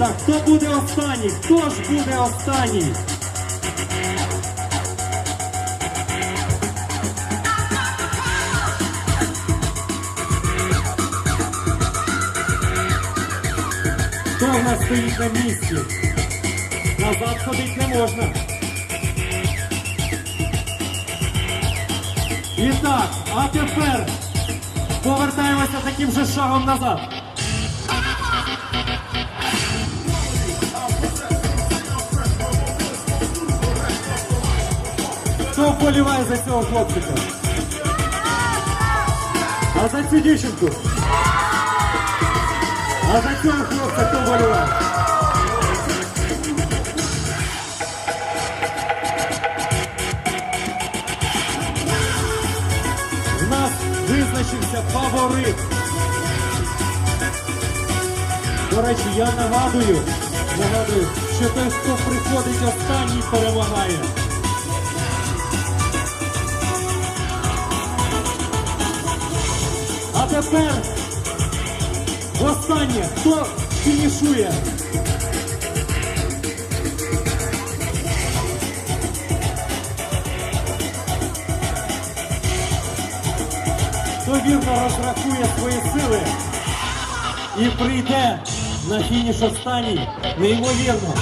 Так, хто буде останній? Хто ж буде останній? Хто в нас стоїть на місці? Назад ходити не можна. І так, а тепер повертаємося таким же шагом назад. Хто вболіває за цього хлопчика? А за цю дівчинку? А за цього хлопця хто вболіває? В нас визначився фаворит. До речі, я нагадую, нагадую, що той, хто приходить останній, перемагає. Тепер останнє, хто фінішує? Хто вірно розрахує свої сили і прийде на фініш останній, неймовірно,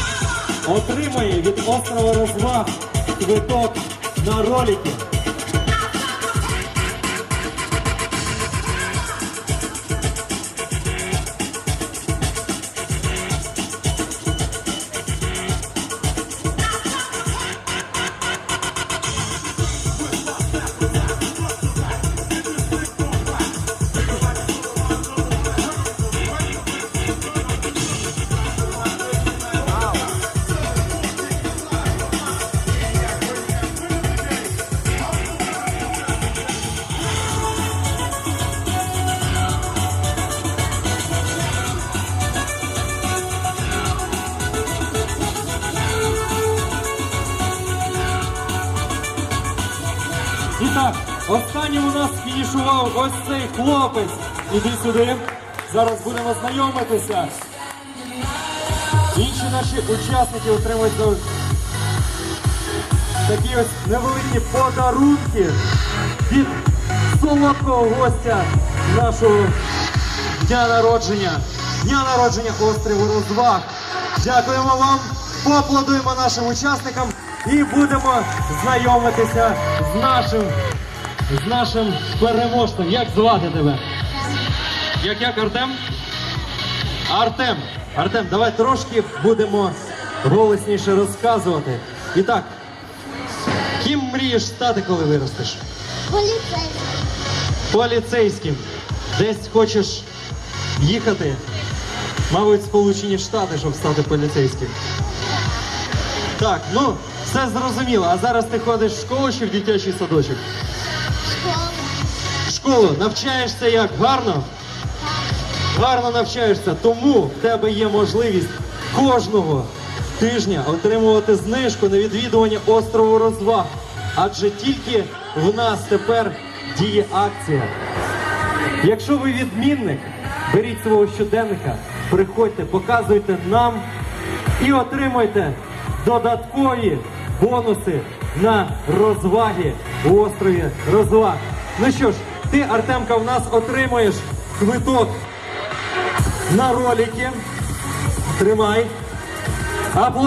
отримає від острова розваг квиток на ролики. І так, останнім у нас фінішував ось цей хлопець. Іди сюди. Зараз будемо знайомитися. Інші наші учасники отримують такі ось невеликі подарунки від солодкого гостя нашого дня народження. Дня народження острову розваг. Дякуємо вам, поаплодуємо нашим учасникам і будемо знайомитися з нашим, з нашим переможцем. Як звати тебе? Як як Артем? Артем, Артем, давай трошки будемо голосніше розказувати. І так, ким мрієш стати, коли виростеш? Поліцейський. Поліцейським. Десь хочеш їхати, мабуть, Сполучені Штати, щоб стати поліцейським. Так, ну, все зрозуміло. А зараз ти ходиш в школу чи в дитячий садочок? Школа. Школу навчаєшся як? Гарно? Гарно навчаєшся, тому в тебе є можливість кожного тижня отримувати знижку на відвідування острову розваг. Адже тільки в нас тепер діє акція. Якщо ви відмінник, беріть свого щоденника, приходьте, показуйте нам і отримуйте додаткові бонуси на розваги у острові розваг. Ну що ж, ти, Артемка, в нас отримуєш квиток на ролики. Тримай. Аплодуй.